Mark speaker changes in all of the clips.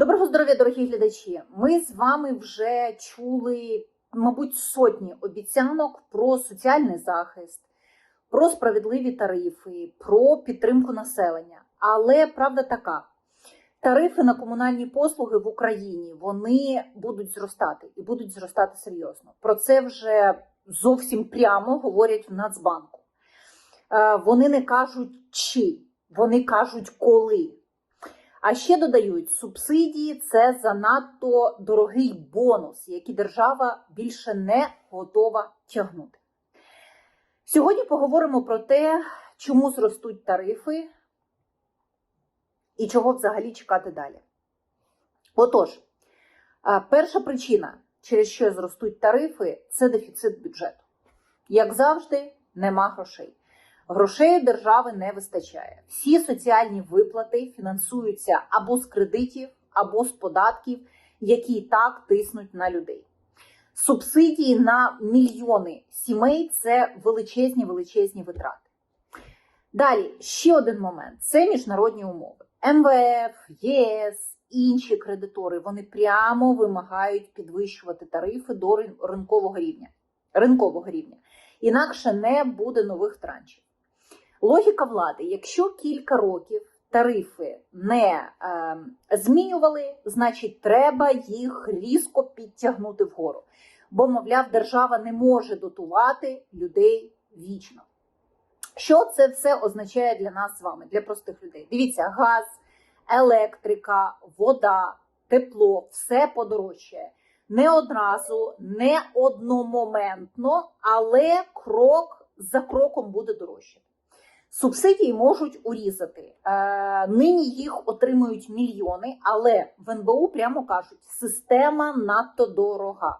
Speaker 1: Доброго здоров'я, дорогі глядачі! Ми з вами вже чули, мабуть, сотні обіцянок про соціальний захист, про справедливі тарифи, про підтримку населення. Але правда така: тарифи на комунальні послуги в Україні вони будуть зростати і будуть зростати серйозно. Про це вже зовсім прямо говорять в Нацбанку. Е, Вони не кажуть чи, вони кажуть коли. А ще додають, субсидії це занадто дорогий бонус, який держава більше не готова тягнути. Сьогодні поговоримо про те, чому зростуть тарифи і чого взагалі чекати далі. Отож, перша причина, через що зростуть тарифи, це дефіцит бюджету. Як завжди, нема грошей. Грошей держави не вистачає. Всі соціальні виплати фінансуються або з кредитів, або з податків, які і так тиснуть на людей. Субсидії на мільйони сімей це величезні величезні витрати. Далі ще один момент: це міжнародні умови. МВФ, ЄС, інші кредитори вони прямо вимагають підвищувати тарифи до ринкового рівня. Ринкового рівня. Інакше не буде нових траншів. Логіка влади: якщо кілька років тарифи не е, змінювали, значить треба їх різко підтягнути вгору. Бо, мовляв, держава не може дотувати людей вічно. Що це все означає для нас з вами, для простих людей? Дивіться, газ, електрика, вода, тепло все подорожчає. Не одразу, не одномоментно, але крок за кроком буде дорожче. Субсидії можуть урізати. Е, нині їх отримують мільйони, але в НБУ прямо кажуть, система надто дорога.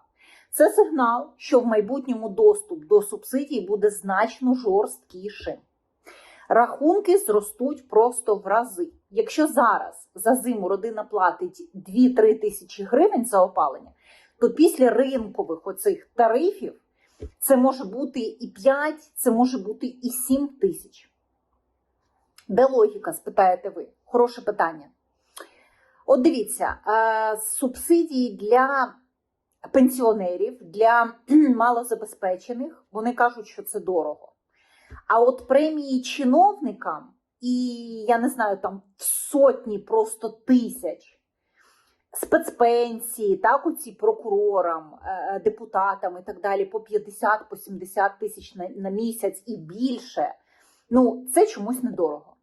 Speaker 1: Це сигнал, що в майбутньому доступ до субсидій буде значно жорсткішим. Рахунки зростуть просто в рази. Якщо зараз за зиму родина платить 2-3 тисячі гривень за опалення, то після ринкових оцих тарифів це може бути і 5, це може бути і 7 тисяч. Де логіка, спитаєте ви? Хороше питання. От дивіться, е, субсидії для пенсіонерів, для малозабезпечених, вони кажуть, що це дорого. А от премії чиновникам, і я не знаю, там сотні просто тисяч спецпенсії, так, оці прокурорам, е, депутатам і так далі, по 50 по 70 тисяч на місяць і більше. Ну, це чомусь недорого.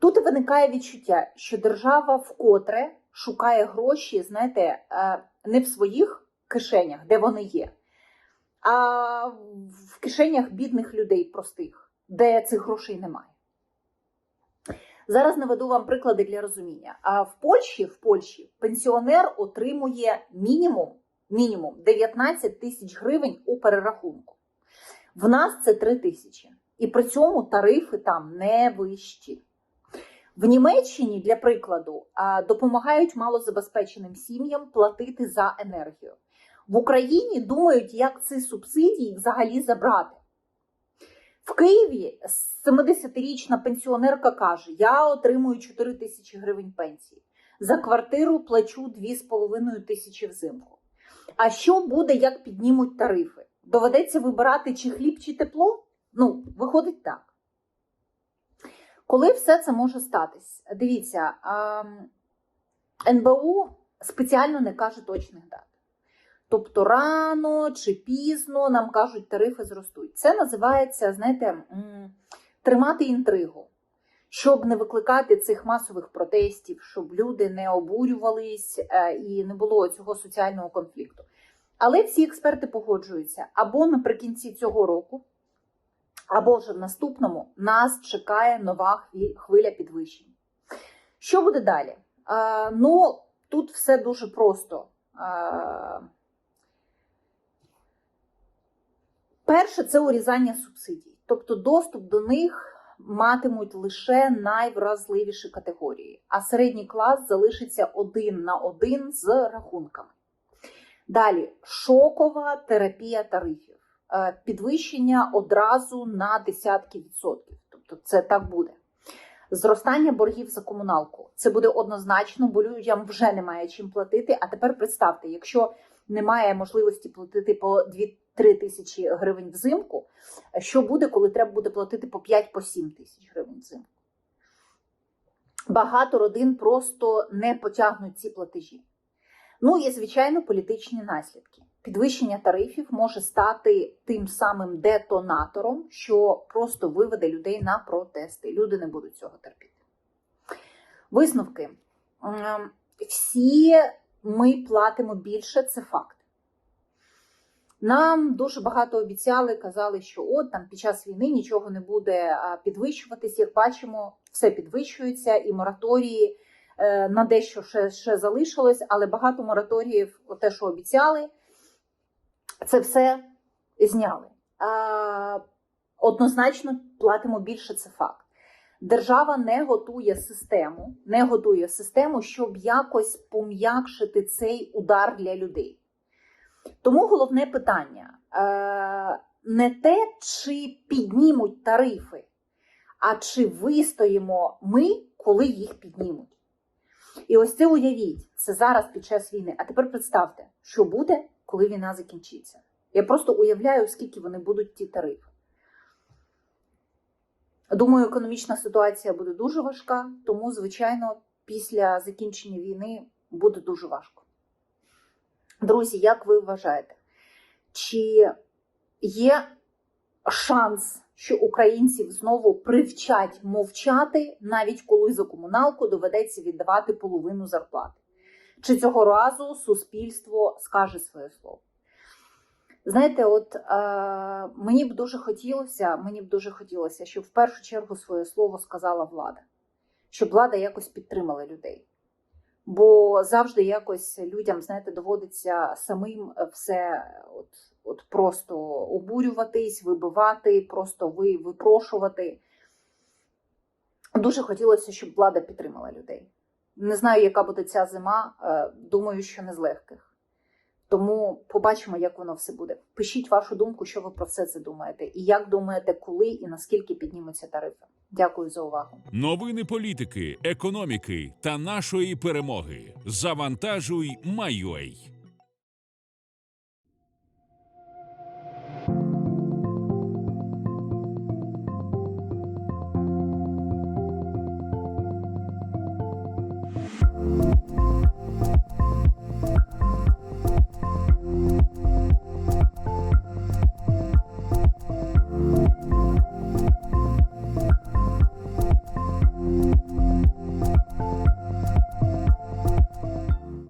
Speaker 1: Тут виникає відчуття, що держава вкотре шукає гроші, знаєте, е, не в своїх кишенях, де вони є, а в кишенях бідних людей простих, де цих грошей немає. Зараз наведу вам приклади для розуміння. А в Польщі, в Польщі пенсіонер отримує мінімум, мінімум 19 тисяч гривень у перерахунку. В нас це 3 тисячі. І при цьому тарифи там не вищі. В Німеччині, для прикладу, допомагають малозабезпеченим сім'ям платити за енергію. В Україні думають, як ці субсидії взагалі забрати. В Києві 70-річна пенсіонерка каже: Я отримую 4 тисячі гривень пенсії. За квартиру плачу 2,5 тисячі взимку. А що буде, як піднімуть тарифи? Доведеться вибирати чи хліб, чи тепло? Ну, виходить так. Коли все це може статись? Дивіться, НБУ спеціально не каже точних дат. Тобто рано чи пізно нам кажуть, тарифи зростуть. Це називається, знаєте, тримати інтригу, щоб не викликати цих масових протестів, щоб люди не обурювались е, і не було цього соціального конфлікту. Але всі експерти погоджуються або наприкінці цього року, або вже в наступному нас чекає нова хвиля підвищень. Що буде далі? Е, ну, тут все дуже просто. Е, Перше це урізання субсидій, тобто доступ до них матимуть лише найвразливіші категорії, а середній клас залишиться один на один з рахунками. Далі шокова терапія тарифів, підвищення одразу на десятки відсотків. Тобто це так буде. Зростання боргів за комуналку це буде однозначно, бо людям вже немає чим платити. А тепер представте, якщо немає можливості платити по 2-3 тисячі гривень взимку, що буде, коли треба буде платити по 5-7 тисяч гривень взимку? Багато родин просто не потягнуть ці платежі. Ну і звичайно, політичні наслідки. Підвищення тарифів може стати тим самим детонатором, що просто виведе людей на протести. Люди не будуть цього терпіти. Висновки. Ем, Всі ми платимо більше, це факт. Нам дуже багато обіцяли, казали, що от там під час війни нічого не буде підвищуватись. Як бачимо, все підвищується, і мораторії е, на дещо ще, ще залишилось, але багато мораторіїв, те, що обіцяли, це все зняли. Однозначно платимо більше, це факт. Держава не готує систему, не готує систему, щоб якось пом'якшити цей удар для людей. Тому головне питання е, не те, чи піднімуть тарифи, а чи вистоїмо ми, коли їх піднімуть. І ось це уявіть, це зараз під час війни. А тепер представте, що буде, коли війна закінчиться. Я просто уявляю, скільки вони будуть ті тарифи. Думаю, економічна ситуація буде дуже важка, тому, звичайно, після закінчення війни буде дуже важко. Друзі, як ви вважаєте, чи є шанс, що українців знову привчать мовчати, навіть коли за комуналку доведеться віддавати половину зарплати? Чи цього разу суспільство скаже своє слово? Знаєте, от е, мені б дуже хотілося, мені б дуже хотілося, щоб в першу чергу своє слово сказала влада, щоб влада якось підтримала людей. Бо завжди якось людям, знаєте, доводиться самим все от, от просто обурюватись, вибивати, просто ви, випрошувати. Дуже хотілося, щоб влада підтримала людей. Не знаю, яка буде ця зима. е, Думаю, що не з легких. Тому побачимо, як воно все буде. Пишіть вашу думку, що ви про все це думаєте, і як думаєте, коли і наскільки піднімуться тарифи. Дякую за увагу.
Speaker 2: Новини політики, економіки та нашої перемоги. Завантажуй, Майой.